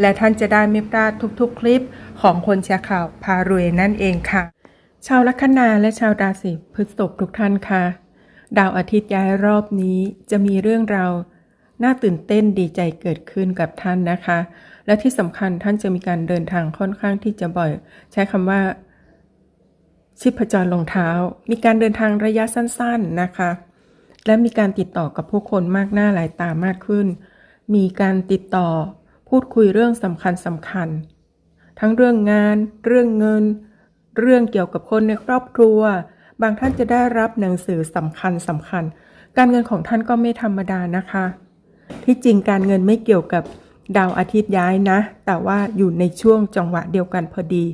และท่านจะได้ไม่พลาดทุกๆ คลิปของคนแชร์ข่าวพารวยนั่นเองค่ะ ชาวลัคนาและชาวราศีพฤษภทุกท่านค่ะ ดาวอาทิตย์ย้ายรอบนี้จะมีเรื่องราวน่าตื่นเต้นดีใจเกิดขึ้นกับท่านนะคะ และที่สำคัญท่านจะมีการเดินทางค่อนข้างที่จะบ่อย ใช้คำว่าชิพจรลงเท้า มีการเดินทางระยะสั้นๆนะคะ และมีการติดต่อกับผู้คนมากหน้าหลายตามากขึ้น มีการติดต่อ พูดคุยเรื่องสำคัญสำคัญ ทั้งเรื่องงาน เรื่องเงิน เรื่องเกี่ยวกับคนในครอบครัว บางท่านจะได้รับหนังสือสำคัญสำคัญ การเงินของท่านก็ไม่ธรรมดานะคะ ที่จริงการเงินไม่เกี่ยวกับดาวอาทิตย์ย้ายนะ แต่ว่าอยู่ในช่วงจังหวะเดียวกันพอดี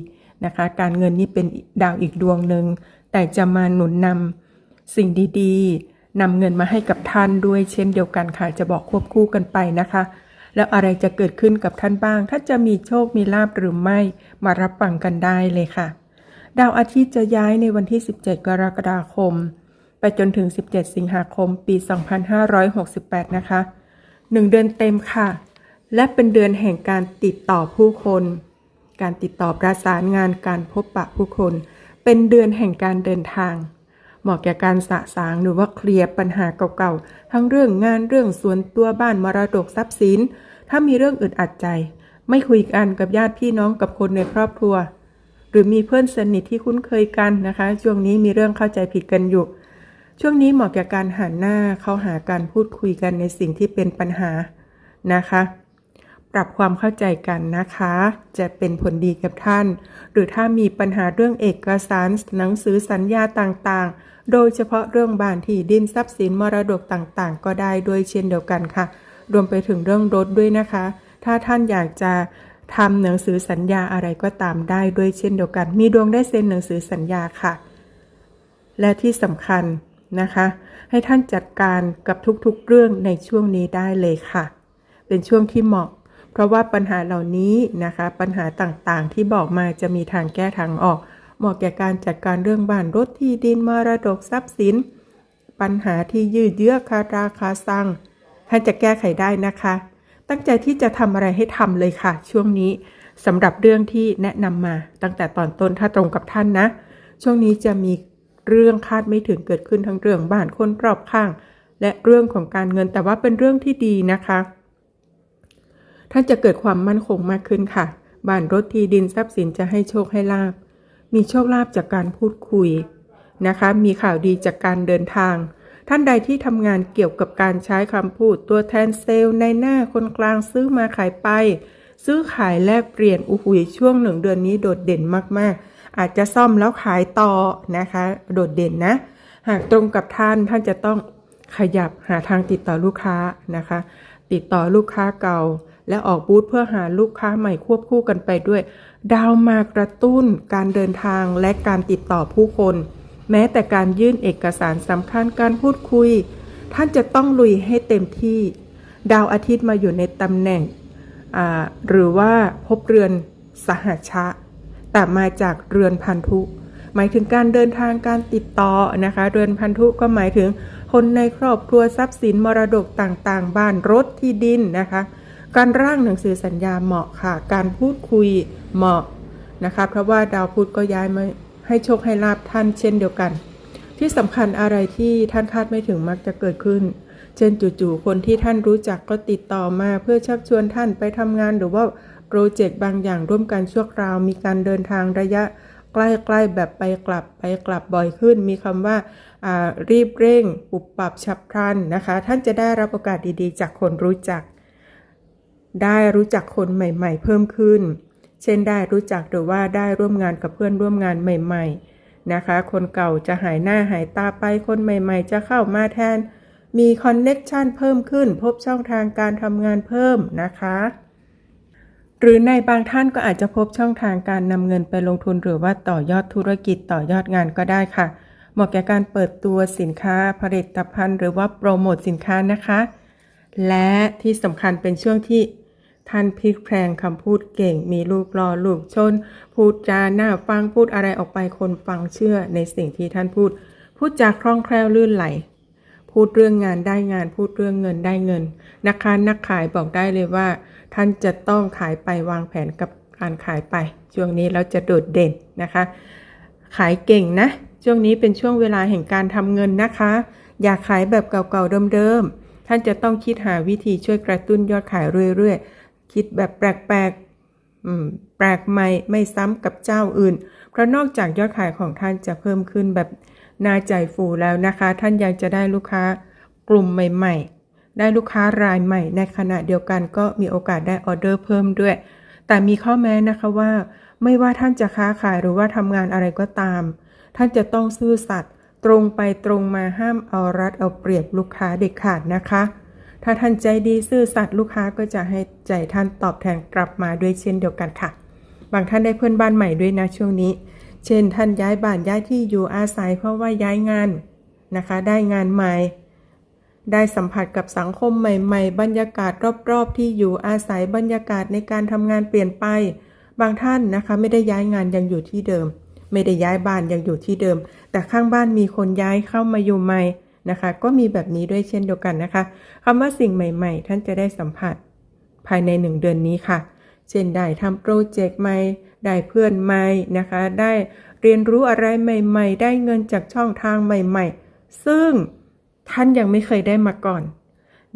นะคะ การเงินนี่เป็นดาวอีกดวงหนึ่ง แต่จะมาหนุนนำสิ่งดีๆนำเงินมาให้กับท่านด้วยเช่นเดียวกันค่ะ จะบอกควบคู่กันไปนะคะ แล้วอะไรจะเกิดขึ้นกับท่านบ้างถ้านจะมีโชคมีลาบหรือไม่ มารับฟังกันได้เลยค่ะ ดาวอาทิตย์จะย้ายในวันที่ 17 กรกฎาคม ไปจนถึง 17 สิงหาคม ปี 2568 นะคะ 1 เดือนเต็มค่ะ และเป็นเดือนแห่งการติดต่อผู้คน การติดต่อประสานงานการพบปะผู้คน เป็นเดือนแห่งการเดินทาง เหมาะแก่การสะสางหรือว่าเคลียร์ปัญหาเก่าๆ ทั้งเรื่องงานเรื่องส่วนตัวบ้านมรดกทรัพย์สิน ถ้ามีเรื่องอึดอัดใจ ไม่คุยกันกับญาติพี่น้องกับคนในครอบครัว หรือมีเพื่อนสนิทที่คุ้นเคยกันนะคะ ช่วงนี้มีเรื่องเข้าใจผิดกันอยู่ ช่วงนี้เหมาะแก่การหันหน้าเข้าหาการพูดคุยกันในสิ่งที่เป็นปัญหานะคะ ปรับความเข้าใจกันนะคะ จะเป็นผลดีกับท่าน หรือถ้ามีปัญหาเรื่องเอกสารหนังสือสัญญาต่างๆ โดยเฉพาะเรื่องบ้านที่ดินทรัพย์สินมรดกต่างๆ ก็ได้ด้วยเช่นเดียวกันค่ะ รวมไปถึงเรื่องรถด้วยนะคะ ถ้าท่านอยากจะทำหนังสือสัญญาอะไรก็ตามได้ด้วยเช่นเดียวกัน มีดวงได้เซ็นหนังสือสัญญาค่ะ และที่สำคัญนะคะ ให้ท่านจัดการกับทุกๆเรื่องในช่วงนี้ได้เลยค่ะ เป็นช่วงที่เหมาะ เพราะว่าปัญหาเหล่านี้นะคะ ปัญหาต่างๆ ที่บอกมาจะมีทางแก้ทางออก เหมาะแก่การจัดการเรื่องบ้านรถที่ดินมรดกทรัพย์สิน ปัญหาที่ยืดเยื้อคาราคาซังท่านจะแก้ไขได้นะคะ ตั้งใจที่จะทำอะไรให้ทำเลยค่ะ ช่วงนี้สำหรับเรื่องที่แนะนำมาตั้งแต่ตอนต้นถ้าตรงกับท่านนะ ช่วงนี้จะมีเรื่องคาดไม่ถึงเกิดขึ้นทั้งเรื่องบ้านคนรอบข้าง และเรื่องของการเงินแต่ว่าเป็นเรื่องที่ดีนะคะ ท่านจะเกิดความมั่นคงมากขึ้นค่ะบ้านรถที่ดินทรัพย์สินจะให้โชคให้ลาบ มีโชคลาภจากการพูดคุยนะคะ มีข่าวดีจากการเดินทาง ท่านใดที่ทำงานเกี่ยวกับการใช้คำพูด ตัวแทนเซลล์ในหน้าคนกลางซื้อมาขายไป ซื้อขายแลกเปลี่ยนอุหุยช่วงหนึ่งเดือนนี้โดดเด่นมากๆ อาจจะซ่อมแล้วขายต่อนะคะ โดดเด่นนะ หากตรงกับท่านท่านจะต้องขยับหาทางติดต่อลูกค้านะคะ ติดต่อลูกค้าเก่า และออกบูธเพื่อหาลูกค้าใหม่ควบคู่กันไปด้วย ดาวมากระตุ้นการเดินทางและการติดต่อผู้คน แม้แต่การยื่นเอกสารสำคัญการพูดคุย ท่านจะต้องลุยให้เต็มที่ ดาวอาทิตย์มาอยู่ในตำแหน่ง หรือว่าพบเรือนสหชะ แต่มาจากเรือนพันธุ หมายถึงการเดินทางการติดต่อนะคะ เรือนพันธุก็หมายถึงคนในครอบครัวทรัพย์สินมรดกต่างๆ บ้านรถที่ดินนะคะ การร่างหนังสือสัญญาเหมาะค่ะ การพูดคุยเหมาะนะคะ เพราะว่าดาวพุธก็ย้ายมาให้โชคให้ลาบท่านเช่นเดียวกัน ที่สำคัญอะไรที่ท่านคาดไม่ถึงมักจะเกิดขึ้น เช่นจู่ๆคนที่ท่านรู้จักก็ติดต่อมาเพื่อชักชวนท่านไปทำงานหรือว่าโปรเจกต์บางอย่างร่วมกันชั่วคราว มีการเดินทางระยะใกล้ๆแบบไปกลับไปกลับบ่อยขึ้น มีคำว่าอ่ารีบเร่งปุบปรับฉับพลันนะคะ ท่านจะได้รับโอกาสดีๆ จากคนรู้จัก ได้รู้จักคนใหม่ๆ เพิ่มขึ้น เช่นได้รู้จักหรือว่าได้ร่วมงานกับเพื่อนร่วมงานใหม่ ๆ นะคะ คนเก่าจะหายหน้าหายตาไป คนใหม่ ๆ จะเข้ามาแทน มีคอนเน็กชันเพิ่มขึ้น พบช่องทางการทำงานเพิ่มนะคะ หรือในบางท่านก็อาจจะพบช่องทางการนำเงินไปลงทุนหรือว่าต่อยอดธุรกิจต่อยอดงานก็ได้ค่ะ เหมาะแก่การเปิดตัวสินค้าผลิตภัณฑ์ หรือว่าโปรโมทสินค้านะคะ และที่สำคัญเป็นช่วงที่ ท่านพลิกแพลงคำพูดเก่ง มีลูกรอลูกชน พูดจาหน้าฟังพูดอะไรออกไปคนฟังเชื่อในสิ่งที่ท่านพูด พูดจาคล่องแคล่วลื่นไหล พูดเรื่องงานได้งานพูดเรื่องเงินได้เงินนะคะนักขายบอกได้เลยว่า ท่านจะต้องขายไปวางแผนกับการขายไปช่วงนี้เราจะโดดเด่นนะคะ ขายเก่งนะ ช่วงนี้เป็นช่วงเวลาแห่งการทำเงินนะคะ อย่าขายแบบเก่าๆเดิมๆท่านจะต้องคิดหาวิธีช่วยกระตุ้นยอดขายเรื่อยๆ คิดแบบแปลกๆแปลกใหม่ไม่ซ้ำกับเจ้าอื่น เพราะนอกจากยอดขายของท่านจะเพิ่มขึ้นแบบน่าใจฟูแล้วนะคะ ท่านยังจะได้ลูกค้ากลุ่มใหม่ ๆ ได้ลูกค้ารายใหม่ ในขณะเดียวกันก็มีโอกาสได้ออเดอร์เพิ่มด้วย แต่มีข้อแม้นะคะว่า ไม่ว่าท่านจะค้าขายหรือว่าทำงานอะไรก็ตาม ท่านจะต้องซื่อสัตย์ตรงไปตรงมาห้ามเอารัดเอาเปรียบลูกค้าเด็ดขาดนะคะ ถ้าท่านใจดีซื่อสัตย์ลูกค้าก็จะให้ใจท่านตอบแทนกลับมาด้วยเช่นเดียวกันค่ะ บางท่านได้เพื่อนบ้านใหม่ด้วยนะช่วงนี้ เช่น ท่านย้ายบ้านย้ายที่อยู่อาศัย เพราะว่าย้ายงานนะคะ ได้งานใหม่ ได้สัมผัสกับสังคมใหม่ ๆ บรรยากาศรอบๆ ที่อยู่อาศัยบรรยากาศในการทำงานเปลี่ยนไป บางท่านนะคะไม่ได้ย้ายงานยังอยู่ที่เดิม ไม่ได้ย้ายบ้านยังอยู่ที่เดิม แต่ข้างบ้านมีคนย้ายเข้ามาอยู่ใหม่ นะคะ ก็มีแบบนี้ด้วยเช่นเดียวกันนะคะคำว่าสิ่งใหม่ ๆ ท่านจะได้สัมผัสภายในหนึ่งเดือนนี้ค่ะ เช่นได้ทำโปรเจกต์ใหม่ ได้เพื่อนใหม่นะคะ ได้เรียนรู้อะไรใหม่ ๆ ได้เงินจากช่องทางใหม่ ๆ ซึ่งท่านยังไม่เคยได้มาก่อน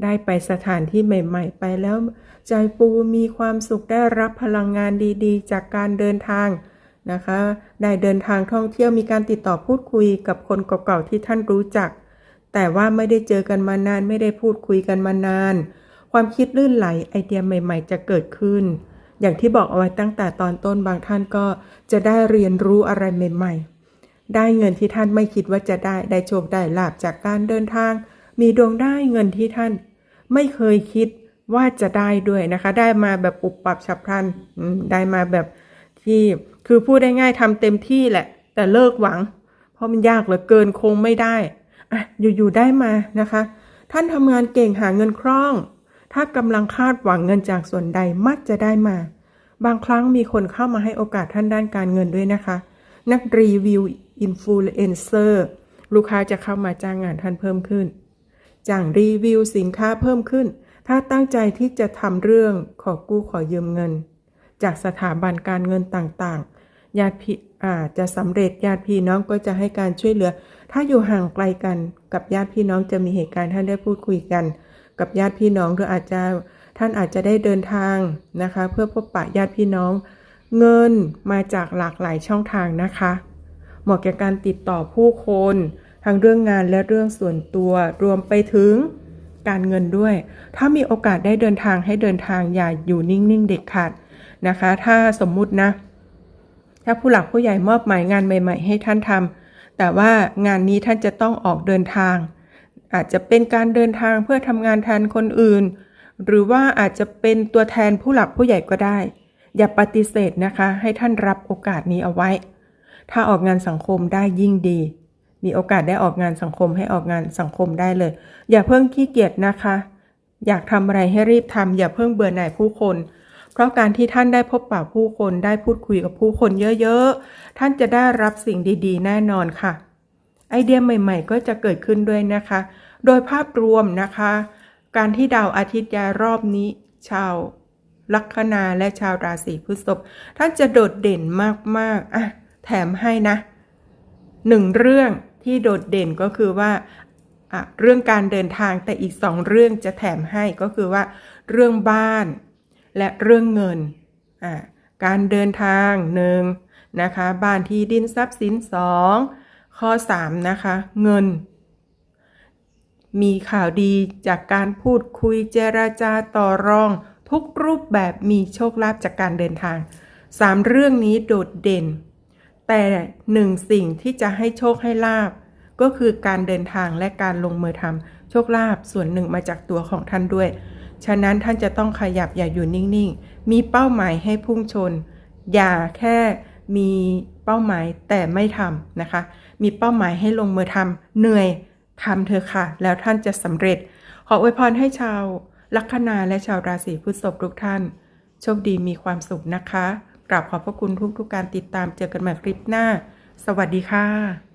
ได้ไปสถานที่ใหม่ ๆ ไปแล้ว ใจปูมีความสุขได้รับพลังงานดีๆ จากการเดินทางนะคะ ได้เดินทางท่องเที่ยวมีการติดต่อพูดคุยกับคนเก่าๆที่ท่านรู้จัก แต่ว่าไม่ได้เจอกันมานานไม่ได้พูดคุยกันมานาน ความคิดลื่นไหลไอเดียใหม่ ๆ จะเกิดขึ้น อย่างที่บอกเอาไว้ตั้งแต่ตอนต้นบางท่านก็จะได้เรียนรู้อะไรใหม่ ๆ ได้เงินที่ท่านไม่คิดว่าจะได้ได้โชคได้ลาบจากการเดินทาง มีดวงได้เงินที่ท่าน ไม่เคยคิดว่าจะได้ด้วยนะคะ ได้มาแบบปุบปับฉับพลันได้มาแบบที่คือพูดได้ง่ายทำเต็มที่แหละ แต่เลิกหวัง เพราะมันยากเหลือเกินคงไม่ได้ อยู่ๆได้มานะคะ ท่านทำงานเก่งหาเงินคล่อง ถ้ากำลังคาดหวังเงินจากส่วนใดมักจะได้มา บางครั้งมีคนเข้ามาให้โอกาสท่านด้านการเงินด้วยนะคะ นักรีวิวอินฟลูเอนเซอร์ลูกค้าจะเข้ามาจ้างงานท่านเพิ่มขึ้นจ้างรีวิวสินค้าเพิ่มขึ้น ถ้าตั้งใจที่จะทำเรื่องขอกู้ขอยืมเงิน จากสถาบันการเงินต่างๆ ญาติพี่อาจะสำเร็จญาติพี่น้องก็จะให้การช่วยเหลือ ถ้าอยู่ห่างไกลกันกับญาติพี่น้องจะมีเหตุการณ์ท่านได้พูดคุยกัน กับญาติพี่น้องหรืออาจจะท่านอาจจะได้เดินทางนะคะ เพื่อพบปะญาติพี่น้อง เงินมาจากหลากหลายช่องทางนะคะ เหมาะแก่การติดต่อผู้คนทั้งเรื่องงานและเรื่องส่วนตัวรวมไปถึงการเงินด้วย ถ้ามีโอกาสได้เดินทางให้เดินทางอย่าอยู่นิ่งๆเด็กขาดนะคะ ถ้าสมมุตินะ ถ้าผู้หลักผู้ใหญ่มอบหมายงานใหม่ ๆ ให้ท่านทำแต่ว่างานนี้ท่านจะต้องออกเดินทาง อาจจะเป็นการเดินทางเพื่อทำงานแทนคนอื่น หรือว่าอาจจะเป็นตัวแทนผู้หลักผู้ใหญ่ก็ได้ อย่าปฏิเสธนะคะ ให้ท่านรับโอกาสนี้เอาไว้ ถ้าออกงานสังคมได้ยิ่งดี มีโอกาสได้ออกงานสังคมให้ออกงานสังคมได้เลย อย่าเพิ่งขี้เกียจนะคะ อยากทำอะไรให้รีบทำอย่าเพิ่งเบื่อหน่ายผู้คน ราะการที่ท่านได้พบปะผู้คนได้พูดคุยกับผู้คนเยอะๆ ท่านจะได้รับสิ่งดีๆ แน่นอนค่ะ ไอเดียใหม่ๆ ก็จะเกิดขึ้นด้วยนะคะ โดยภาพรวมนะคะ การที่ดาวอาทิตย์ย้ายรอบนี้ ชาวลัคนาและชาวราศีพฤษภท่านจะโดดเด่นมากๆอะแถมให้นะหนึ่งเรื่องที่โดดเด่นก็คือว่าเรื่องการเดินทางแต่อีกสองเรื่องจะแถมให้ก็คือว่า เรื่องบ้าน และเรื่องเงิน การเดินทางหนึ่งนะคะ บ้านที่ดินทรัพย์สินสองข้อสามนะคะ เงิน มีข่าวดีจากการพูดคุยเจราจาต่อรอง ทุกรูปแบบมีโชคลาภจากการเดินทางสามเรื่องนี้โดดเด่น แต่หนึ่งสิ่งที่จะให้โชคให้ลาบก็คือการเดินทางและการลงมือทำโชคลาภส่วนหนึ่งมาจากตัวของท่านด้วย ฉะนั้นท่านจะต้องขยับอย่าอยู่นิ่งๆ มีเป้าหมายให้พุ่งชน อย่าแค่มีเป้าหมายแต่ไม่ทำนะคะ มีเป้าหมายให้ลงมือทำเหนื่อยทำเถอะค่ะ แล้วท่านจะสำเร็จ ขออวยพรให้ชาวลัคนาและชาวราศีพฤษภทุกท่าน โชคดีมีความสุขนะคะ กราบขอบพระคุณทุกๆการติดตามเจอกันใหม่คลิปหน้า สวัสดีค่ะ